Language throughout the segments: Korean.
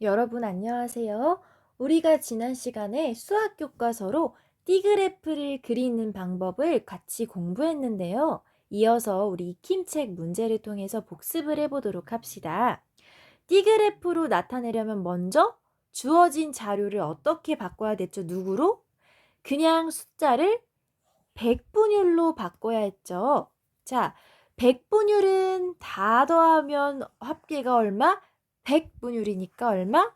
여러분 안녕하세요. 우리가 지난 시간에 수학 교과서로 띠그래프를 그리는 방법을 같이 공부했는데요. 이어서 우리 익힘책 문제를 통해서 복습을 해보도록 합시다. 띠그래프로 나타내려면 먼저 주어진 자료를 어떻게 바꿔야 됐죠? 누구로? 그냥 숫자를 백분율로 바꿔야 했죠. 자, 백분율은 다 더하면 합계가 얼마? 100 분율이니까 얼마?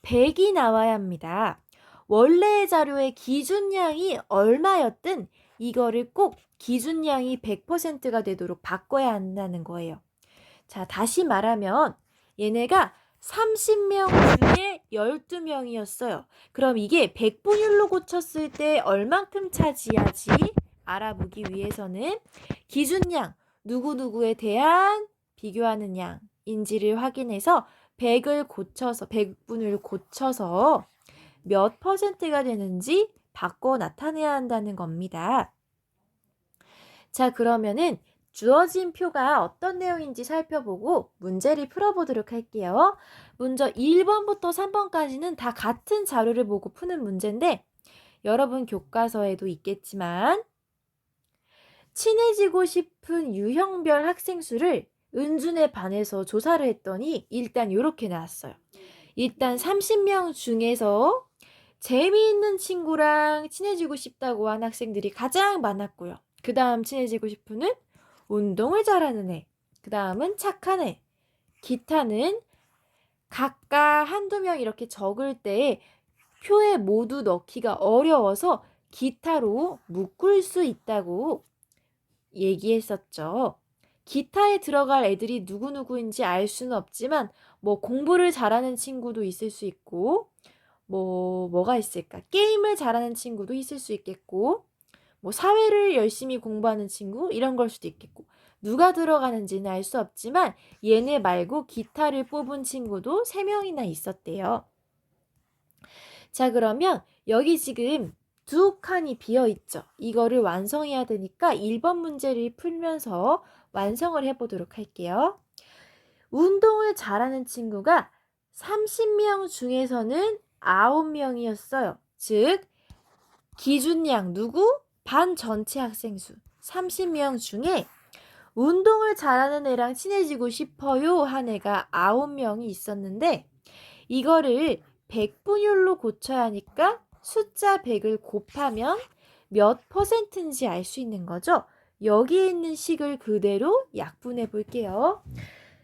100이 나와야 합니다. 원래의 자료의 기준량이 얼마였든 이거를 꼭 기준량이 100%가 되도록 바꿔야 한다는 거예요. 자, 다시 말하면 얘네가 30명 중에 12명이었어요. 그럼 이게 100분율로 고쳤을 때 얼만큼 차지하지? 알아보기 위해서는 기준량, 누구누구에 대한 비교하는 양인지를 확인해서 100을 고쳐서 100분을 고쳐서 몇 퍼센트가 되는지 바꿔 나타내야 한다는 겁니다. 자, 그러면은 주어진 표가 어떤 내용인지 살펴보고 문제를 풀어보도록 할게요. 먼저 1번부터 3번까지는 다 같은 자료를 보고 푸는 문제인데 여러분 교과서에도 있겠지만 친해지고 싶은 유형별 학생 수를 은준의 반에서 조사를 했더니 일단 이렇게 나왔어요. 일단 30명 중에서 재미있는 친구랑 친해지고 싶다고 한 학생들이 가장 많았고요. 그 다음 친해지고 싶은은 운동을 잘하는 애. 그 다음은 착한 애. 기타는 각각 한두 명 이렇게 적을 때 표에 모두 넣기가 어려워서 기타로 묶을 수 있다고 얘기했었죠. 기타에 들어갈 애들이 누구누구인지 알 수는 없지만 뭐 공부를 잘하는 친구도 있을 수 있고 뭐 뭐가 있을까? 게임을 잘하는 친구도 있을 수 있겠고 뭐 사회를 열심히 공부하는 친구 이런 걸 수도 있겠고 누가 들어가는지는 알 수 없지만 얘네 말고 기타를 뽑은 친구도 3명이나 있었대요. 자, 그러면 여기 지금 두 칸이 비어 있죠. 이거를 완성해야 되니까 1번 문제를 풀면서 완성을 해보도록 할게요. 운동을 잘하는 친구가 30명 중에서는 9명이었어요. 즉, 기준량 누구? 반 전체 학생 수 30명 중에 운동을 잘하는 애랑 친해지고 싶어요 한 애가 9명이 있었는데 이거를 100분율로 고쳐야 하니까 숫자 100을 곱하면 몇 퍼센트인지 알 수 있는 거죠. 여기에 있는 식을 그대로 약분해 볼게요.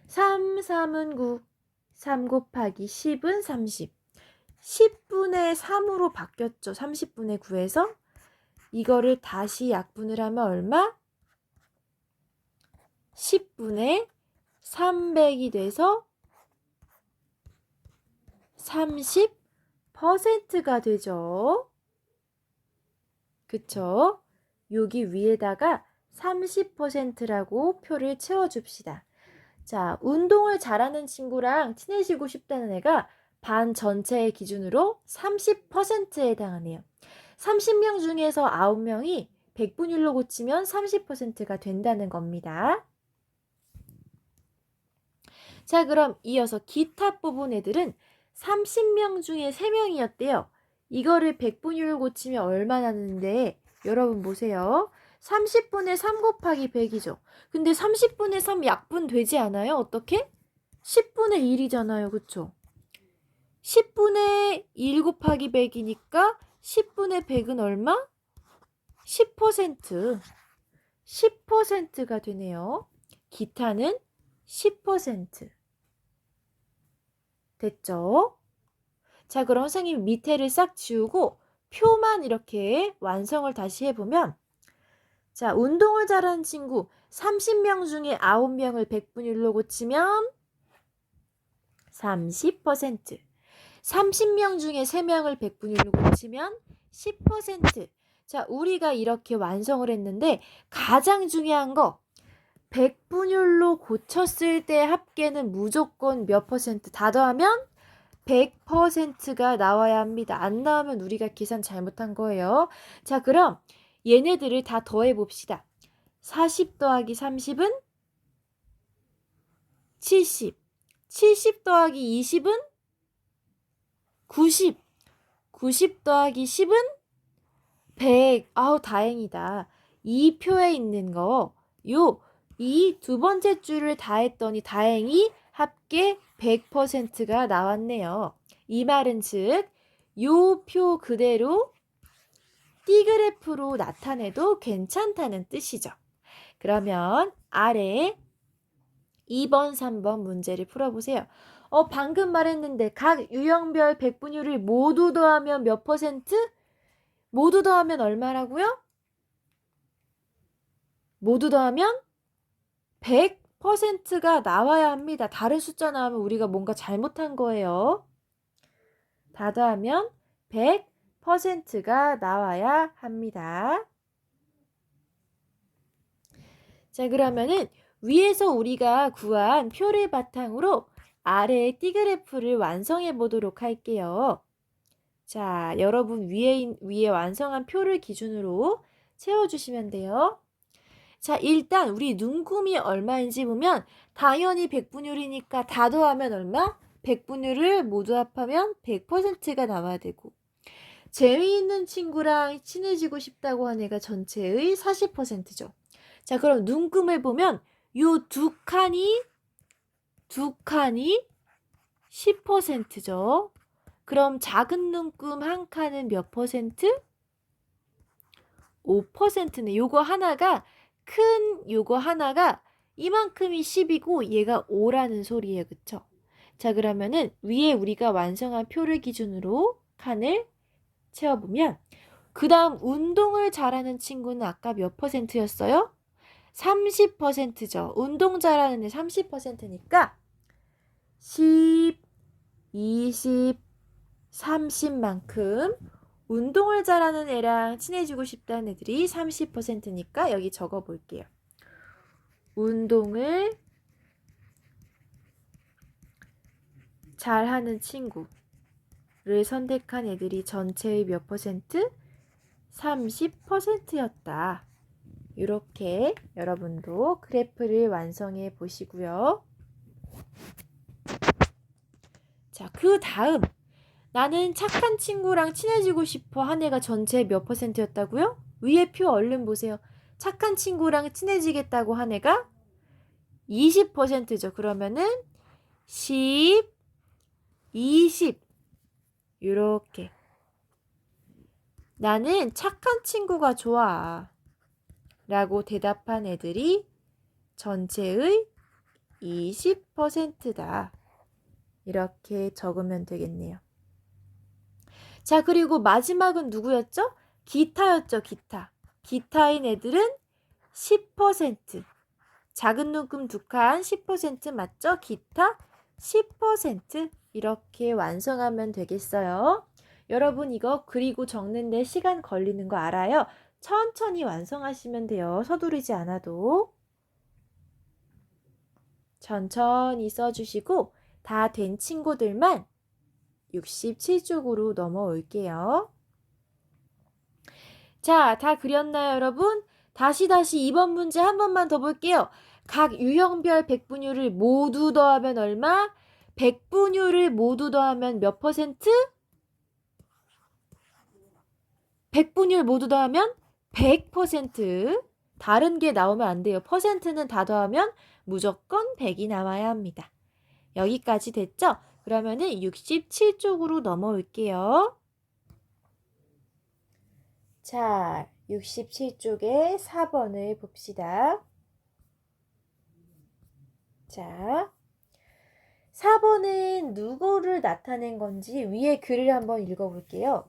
3, 3은 9, 3 곱하기 10은 30. 10분의 3으로 바뀌었죠. 30분의 9에서. 이거를 다시 약분을 하면 얼마? 10분의 300이 돼서 30%가 되죠. 그쵸? 여기 위에다가 30%라고 표를 채워줍시다. 자, 운동을 잘하는 친구랑 친해지고 싶다는 애가 반 전체의 기준으로 30%에 해당하네요. 30명 중에서 9명이 100분율로 고치면 30%가 된다는 겁니다. 자, 그럼 이어서 기타 뽑은 애들은 30명 중에 3명이었대요. 이거를 100분율로 고치면 얼마 나는데 여러분 보세요. 30분의 3 곱하기 100이죠. 근데 30분의 3 약분 되지 않아요? 어떻게? 10분의 1이잖아요. 그쵸? 10분의 1 곱하기 100이니까 10분의 100은 얼마? 10%. 10%가 되네요. 기타는 10%. 됐죠? 자, 그럼 선생님 밑에를 싹 지우고 표만 이렇게 완성을 다시 해보면 자, 운동을 잘하는 친구 30명 중에 9명을 100분율로 고치면 30%. 30명 중에 3명을 100분율로 고치면 10%. 자, 우리가 이렇게 완성을 했는데 가장 중요한 거 100분율로 고쳤을 때 합계는 무조건 몇 퍼센트 다 더하면 100%가 나와야 합니다. 안 나오면 우리가 계산 잘못한 거예요. 자, 그럼 얘네들을 다 더해 봅시다. 40 더하기 30은 70. 70 더하기 20은 90. 90 더하기 10은 100. 아우, 다행이다. 이 표에 있는 거, 요, 이 두 번째 줄을 다 했더니 다행히 합계 100%가 나왔네요. 이 말은 즉, 요 표 그대로 띠그래프로 나타내도 괜찮다는 뜻이죠. 그러면 아래 2번, 3번 문제를 풀어보세요. 어, 방금 말했는데 각 유형별 백분율을 모두 더하면 몇 퍼센트? 모두 더하면 얼마라고요? 모두 더하면 100%가 나와야 합니다. 다른 숫자 나오면 우리가 뭔가 잘못한 거예요. 다 더하면 100% 가 나와야 합니다. 자, 그러면은 위에서 우리가 구한 표를 바탕으로 아래의 띠그래프를 완성해 보도록 할게요. 자, 여러분 위에, 있- 위에 완성한 표를 기준으로 채워주시면 돼요. 자, 일단 우리 눈금이 얼마인지 보면 당연히 백분율이니까 다 더하면 얼마? 백분율을 모두 합하면 100%가 나와야 되고 재미있는 친구랑 친해지고 싶다고 한 애가 전체의 40%죠. 자, 그럼 눈금을 보면 요 두 칸이 두 칸이 10%죠. 그럼 작은 눈금 한 칸은 몇 퍼센트? 5%네. 요거 하나가 큰 요거 하나가 이만큼이 10이고 얘가 5라는 소리예요. 그쵸? 자, 그러면은 위에 우리가 완성한 표를 기준으로 칸을 채워보면 그 다음 운동을 잘하는 친구는 아까 몇 퍼센트였어요? 30%죠. 운동 잘하는 애 30%니까 10, 20, 30만큼 운동을 잘하는 애랑 친해지고 싶다는 애들이 30%니까 여기 적어 볼게요. 운동을 잘하는 친구 를 선택한 애들이 전체의 몇 퍼센트? 30%였다. 이렇게 여러분도 그래프를 완성해 보시고요. 자, 그 다음 나는 착한 친구랑 친해지고 싶어 한 애가 전체 몇 퍼센트였다고요? 위에 표 얼른 보세요. 착한 친구랑 친해지겠다고 한 애가 20%죠. 그러면은 10, 20 이렇게 나는 착한 친구가 좋아. 라고 대답한 애들이 전체의 20%다. 이렇게 적으면 되겠네요. 자, 그리고 마지막은 누구였죠? 기타였죠, 기타. 기타인 애들은 10%. 작은 눈금 두 칸 10% 맞죠? 기타 10% 이렇게 완성하면 되겠어요. 여러분 이거 그리고 적는데 시간 걸리는 거 알아요? 천천히 완성하시면 돼요. 서두르지 않아도. 천천히 써주시고 다 된 친구들만 67쪽으로 넘어올게요. 자, 다 그렸나요, 여러분? 다시 다시 2번 문제 한 번만 더 볼게요. 각 유형별 백분율을 모두 더하면 얼마? 백분율을 모두 더하면 몇 퍼센트? 백분율 모두 더하면 100%. 다른 게 나오면 안 돼요. 퍼센트는 다 더하면 무조건 100이 나와야 합니다. 여기까지 됐죠? 그러면은 67쪽으로 넘어올게요. 자, 67쪽에 4번을 봅시다. 자, 4번은 누구를 나타낸 건지 위에 글을 한번 읽어볼게요.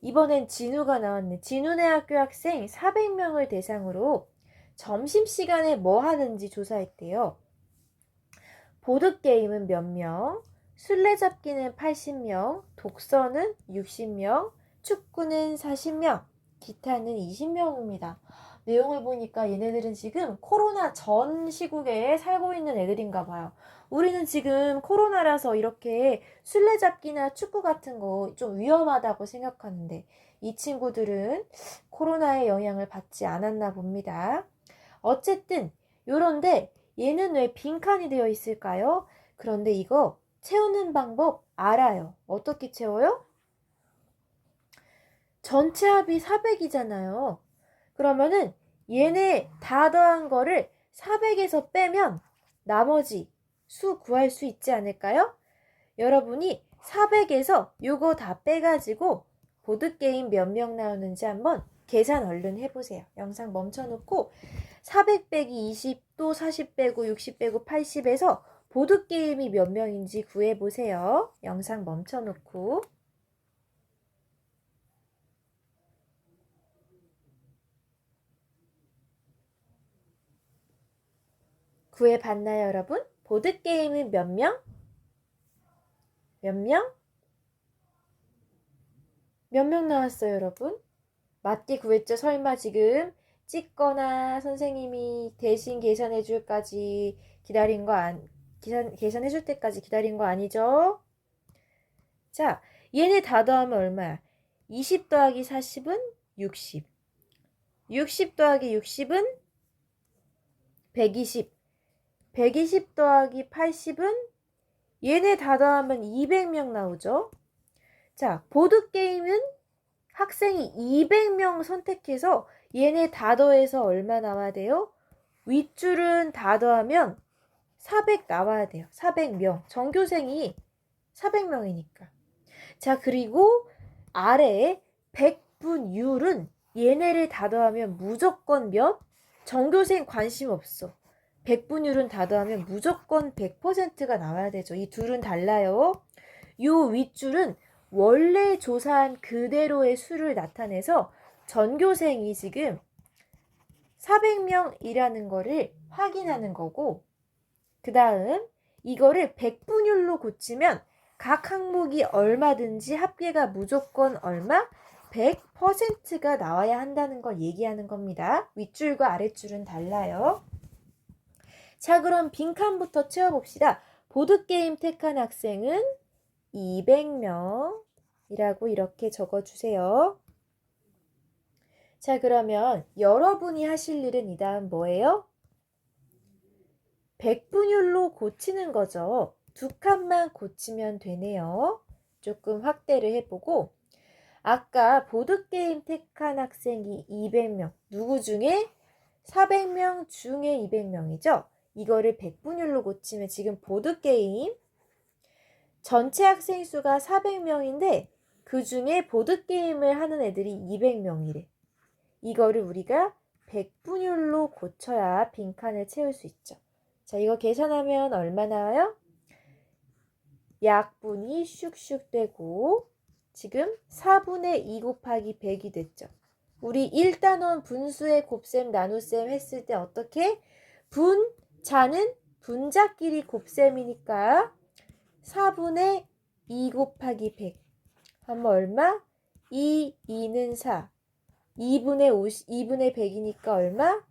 이번엔 진우가 나왔네. 진우네 학교 학생 400명을 대상으로 점심시간에 뭐 하는지 조사했대요. 보드게임은 몇 명, 술래잡기는 80명, 독서는 60명, 축구는 40명, 기타는 20명입니다. 내용을 보니까 얘네들은 지금 코로나 전 시국에 살고 있는 애들인가 봐요. 우리는 지금 코로나라서 이렇게 술래잡기나 축구 같은 거 좀 위험하다고 생각하는데 이 친구들은 코로나의 영향을 받지 않았나 봅니다. 어쨌든 요런데 얘는 왜 빈칸이 되어 있을까요? 그런데 이거 채우는 방법 알아요. 어떻게 채워요? 전체 합이 400이잖아요. 그러면은 얘네 다 더한 거를 400에서 빼면 나머지 수 구할 수 있지 않을까요? 여러분이 400에서 요거 다 빼가지고 보드게임 몇 명 나오는지 한번 계산 얼른 해보세요. 영상 멈춰놓고 400 빼기 20, 또 40 빼고 60 빼고 80에서 보드게임이 몇 명인지 구해보세요. 영상 멈춰놓고. 구해봤나요, 여러분? 보드게임은 몇 명? 몇 명? 몇 명 나왔어요, 여러분? 맞게 구했죠? 설마 지금 찍거나 선생님이 대신 계산해 줄까지 기다린 거 안, 계산, 계산해 줄 때까지 기다린 거 아니죠? 자, 얘네 다 더하면 얼마야? 20 더하기 40은 60. 60 더하기 60은 120. 120 더하기 80은 얘네 다 더하면 200명 나오죠? 자, 보드게임은 학생이 200명 선택해서 얘네 다 더해서 얼마 나와야 돼요? 윗줄은 다 더하면 400 나와야 돼요. 400명. 전교생이 400명이니까. 자, 그리고 아래에 100분 율은 얘네를 다 더하면 무조건 몇? 전교생 관심 없어. 100분율은 다 더하면 무조건 100%가 나와야 되죠. 이 둘은 달라요. 요 윗줄은 원래 조사한 그대로의 수를 나타내서 전교생이 지금 400명이라는 거를 확인하는 거고 그 다음 이거를 100분율로 고치면 각 항목이 얼마든지 합계가 무조건 얼마? 100%가 나와야 한다는 걸 얘기하는 겁니다. 윗줄과 아랫줄은 달라요. 자, 그럼 빈칸부터 채워봅시다. 보드게임 택한 학생은 200명이라고 이렇게 적어주세요. 자, 그러면 여러분이 하실 일은 이 다음 뭐예요? 100분율로 고치는 거죠. 두 칸만 고치면 되네요. 조금 확대를 해보고 아까 보드게임 택한 학생이 200명 누구 중에? 400명 중에 200명이죠. 이거를 100분율로 고치면 지금 보드게임 전체 학생 수가 400명인데 그 중에 보드게임을 하는 애들이 200명이래. 이거를 우리가 100분율로 고쳐야 빈칸을 채울 수 있죠. 자, 이거 계산하면 얼마 나와요? 약분이 슉슉 되고 지금 4분의 2 곱하기 100이 됐죠. 우리 1단원 분수의 곱셈 나눗셈 했을 때 어떻게? 분, 자는 분자끼리 곱셈이니까 4분의 2 곱하기 100 하면 얼마? 2, 2는 4 2분의 50, 2분의 100이니까 얼마?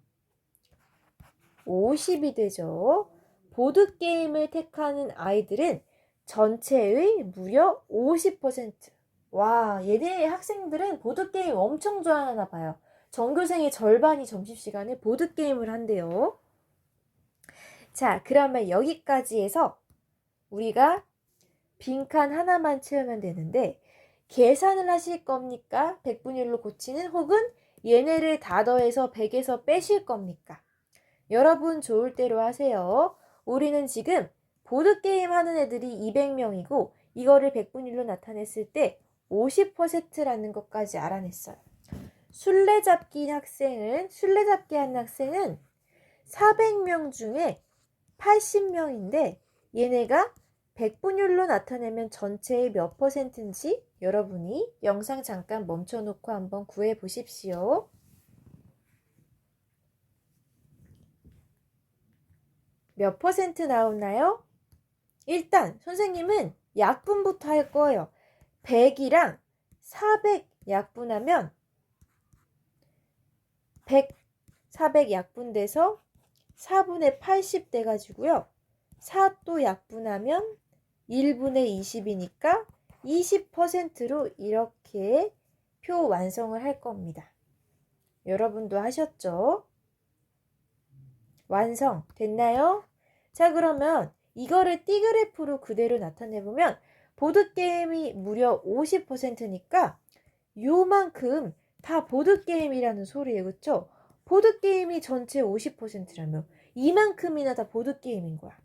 50이 되죠. 보드게임을 택하는 아이들은 전체의 무려 50%. 와, 얘네 학생들은 보드게임 엄청 좋아하나 봐요. 전교생의 절반이 점심시간에 보드게임을 한대요. 자, 그러면 여기까지 해서 우리가 빈칸 하나만 채우면 되는데 계산을 하실 겁니까? 100분율로 고치는 혹은 얘네를 다 더해서 100에서 빼실 겁니까? 여러분 좋을 대로 하세요. 우리는 지금 보드게임 하는 애들이 200명이고 이거를 100분율로 나타냈을 때 50%라는 것까지 알아냈어요. 술래잡기 학생은 술래잡기 하는 학생은 400명 중에 80명인데 얘네가 100분율로 나타내면 전체의 몇 퍼센트인지 여러분이 영상 잠깐 멈춰놓고 한번 구해 보십시오. 몇 퍼센트 나오나요? 일단 선생님은 약분부터 할 거예요. 100이랑 400 약분하면 100, 400 약분돼서 4분의 80 돼가지고요. 4 또 약분하면 1분의 20이니까 20%로 이렇게 표 완성을 할 겁니다. 여러분도 하셨죠? 완성 됐나요? 자 그러면 이거를 띠그래프로 그대로 나타내보면 보드게임이 무려 50%니까 요만큼 다 보드게임이라는 소리예요. 그쵸? 보드게임이 전체 50%라면 이만큼이나 다 보드게임인 거야.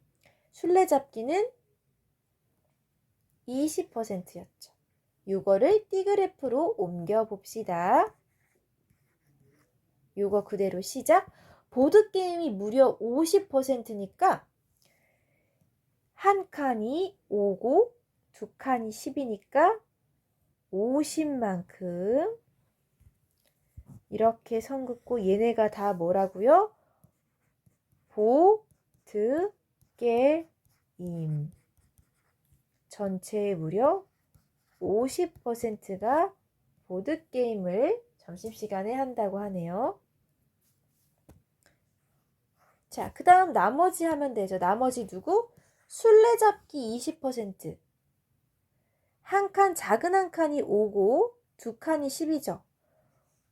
술래잡기는 20%였죠. 요거를 띠그래프로 옮겨 봅시다. 요거 그대로 시작. 보드게임이 무려 50%니까 한 칸이 5고 두 칸이 10이니까 50만큼 이렇게 선 긋고 얘네가 다 뭐라고요? 보드게임 전체의 무려 50%가 보드게임을 점심시간에 한다고 하네요. 자, 그 다음 나머지 하면 되죠. 나머지 누구? 술래잡기 20%. 한 칸, 작은 한 칸이 5고 두 칸이 10이죠.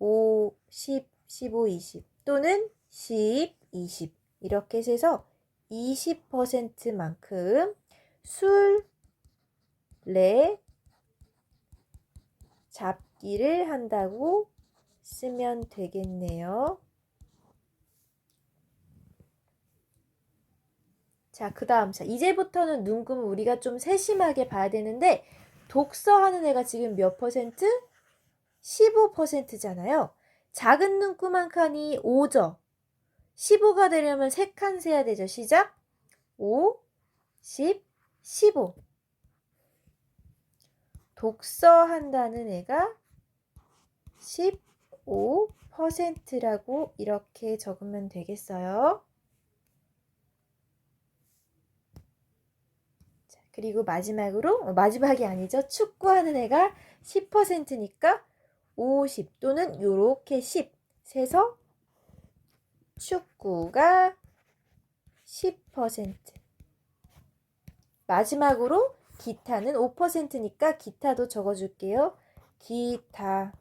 5, 10, 15, 20 또는 10, 20 이렇게 해서 20%만큼 술래 잡기를 한다고 쓰면 되겠네요. 자, 그 다음. 자, 이제부터는 눈금을 우리가 좀 세심하게 봐야 되는데, 독서하는 애가 지금 몇 퍼센트? 15%잖아요. 작은 눈금 한 칸이 5죠. 15가 되려면 3칸 세야 되죠. 시작. 5, 10, 15. 독서한다는 애가 15%라고 이렇게 적으면 되겠어요. 자, 그리고 마지막으로, 어, 마지막이 아니죠. 축구하는 애가 10%니까 50 또는 요렇게 10 세서 축구가 10% 마지막으로 기타는 5%니까 기타도 적어줄게요. 기타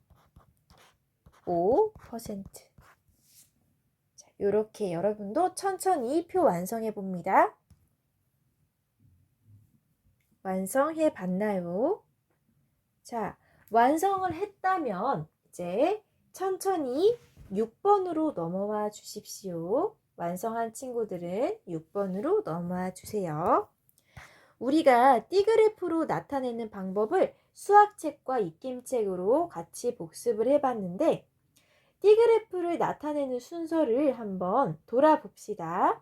5%. 자, 요렇게 여러분도 천천히 표 완성해 봅니다. 완성해 봤나요? 자, 완성을 했다면 이제 천천히 6번으로 넘어와 주십시오. 완성한 친구들은 6번으로 넘어와 주세요. 우리가 띠그래프로 나타내는 방법을 수학책과 입김책으로 같이 복습을 해봤는데 띠그래프를 나타내는 순서를 한번 돌아봅시다.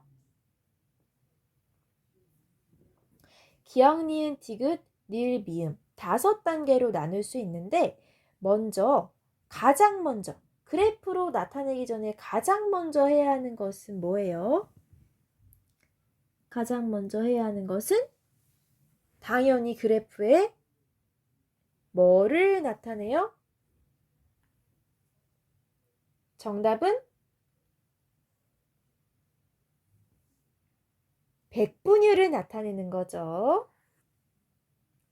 기억, 니은, 디귿, 릴, 미음 다섯 단계로 나눌 수 있는데 먼저 가장 먼저 그래프로 나타내기 전에 가장 먼저 해야 하는 것은 뭐예요? 가장 먼저 해야 하는 것은 당연히 그래프에 뭐를 나타내요? 정답은 백분율을 나타내는 거죠.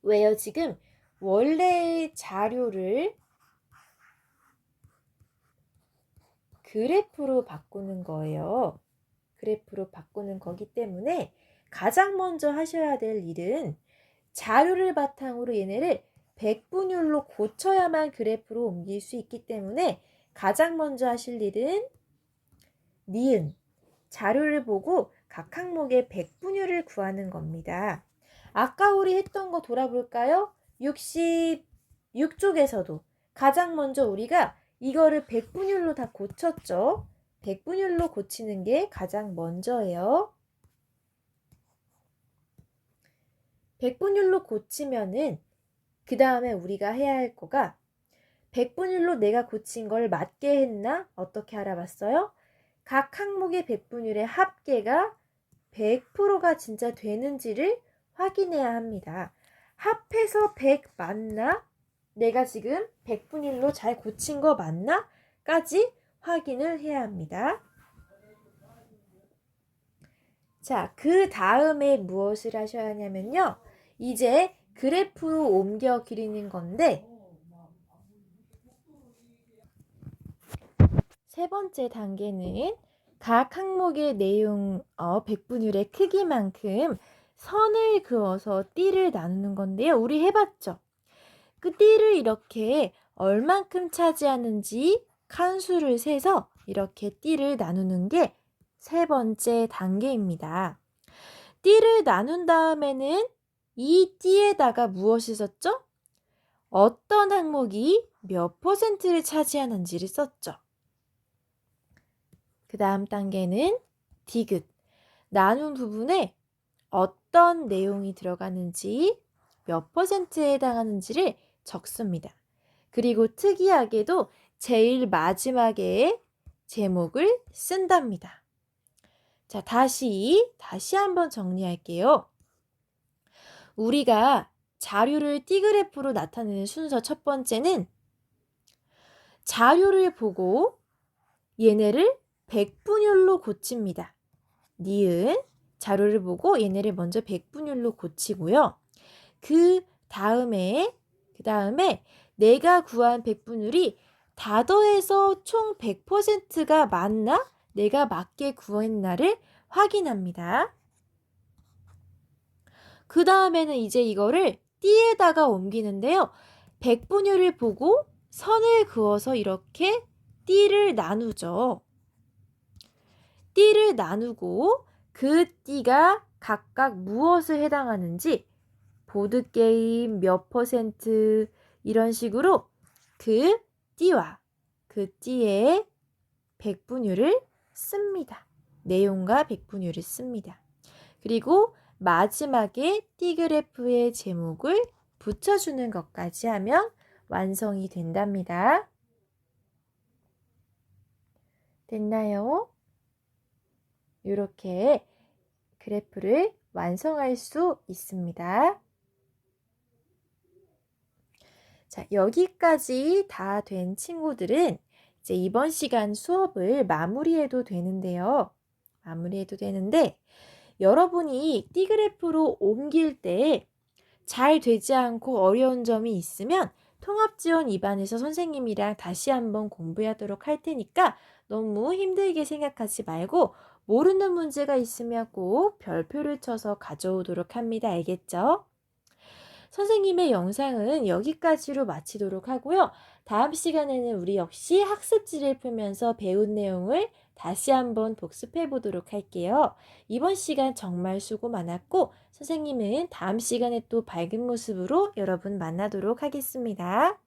왜요? 지금 원래의 자료를 그래프로 바꾸는 거예요. 그래프로 바꾸는 거기 때문에 가장 먼저 하셔야 될 일은 자료를 바탕으로 얘네를 백분율로 고쳐야만 그래프로 옮길 수 있기 때문에 가장 먼저 하실 일은 니은 자료를 보고 각 항목의 백분율을 구하는 겁니다. 아까 우리 했던 거 돌아볼까요? 66쪽에서도 가장 먼저 우리가 이거를 백분율로 다 고쳤죠. 백분율로 고치는 게 가장 먼저예요. 백분율로 고치면은 그 다음에 우리가 해야 할 거가 백분율로 내가 고친 걸 맞게 했나? 어떻게 알아봤어요? 각 항목의 백분율의 합계가 100%가 진짜 되는지를 확인해야 합니다. 합해서 100 맞나? 내가 지금 100분율로 잘 고친 거 맞나? 까지 확인을 해야 합니다. 자, 그 다음에 무엇을 하셔야 하냐면요. 이제 그래프로 옮겨 그리는 건데, 세 번째 단계는 각 항목의 내용, 어, 백분율의 크기만큼 선을 그어서 띠를 나누는 건데요. 우리 해봤죠? 그 띠를 이렇게 얼만큼 차지하는지 칸수를 세서 이렇게 띠를 나누는 게 세 번째 단계입니다. 띠를 나눈 다음에는 이 띠에다가 무엇을 썼죠? 어떤 항목이 몇 퍼센트를 차지하는지를 썼죠. 그 다음 단계는 디귿. 나눈 부분에 어떤 내용이 들어가는지 몇 퍼센트에 해당하는지를 적습니다. 그리고 특이하게도 제일 마지막에 제목을 쓴답니다. 자, 다시, 다시 한번 정리할게요. 우리가 자료를 띠그래프로 나타내는 순서 첫 번째는 자료를 보고 얘네를 백분율로 고칩니다. 니은 자료를 보고 얘네를 먼저 백분율로 고치고요. 그 다음에 그 다음에 내가 구한 백분율이 다 더해서 총 100%가 맞나? 내가 맞게 구했나를 확인합니다. 그 다음에는 이제 이거를 띠에다가 옮기는데요. 백분율을 보고 선을 그어서 이렇게 띠를 나누죠. 띠를 나누고 그 띠가 각각 무엇을 해당하는지 보드게임 몇 퍼센트 이런 식으로 그 띠와 그 띠의 백분율을 씁니다. 내용과 백분율을 씁니다. 그리고 마지막에 띠그래프의 제목을 붙여주는 것까지 하면 완성이 된답니다. 됐나요? 이렇게 그래프를 완성할 수 있습니다. 자, 여기까지 다 된 친구들은 이제 이번 시간 수업을 마무리해도 되는데요. 마무리해도 되는데 여러분이 띠그래프로 옮길 때 잘 되지 않고 어려운 점이 있으면 통합지원 2반에서 선생님이랑 다시 한번 공부하도록 할 테니까 너무 힘들게 생각하지 말고 모르는 문제가 있으면 꼭 별표를 쳐서 가져오도록 합니다. 알겠죠? 선생님의 영상은 여기까지로 마치도록 하고요. 다음 시간에는 우리 역시 학습지를 펴면서 배운 내용을 다시 한번 복습해 보도록 할게요. 이번 시간 정말 수고 많았고, 선생님은 다음 시간에 또 밝은 모습으로 여러분 만나도록 하겠습니다.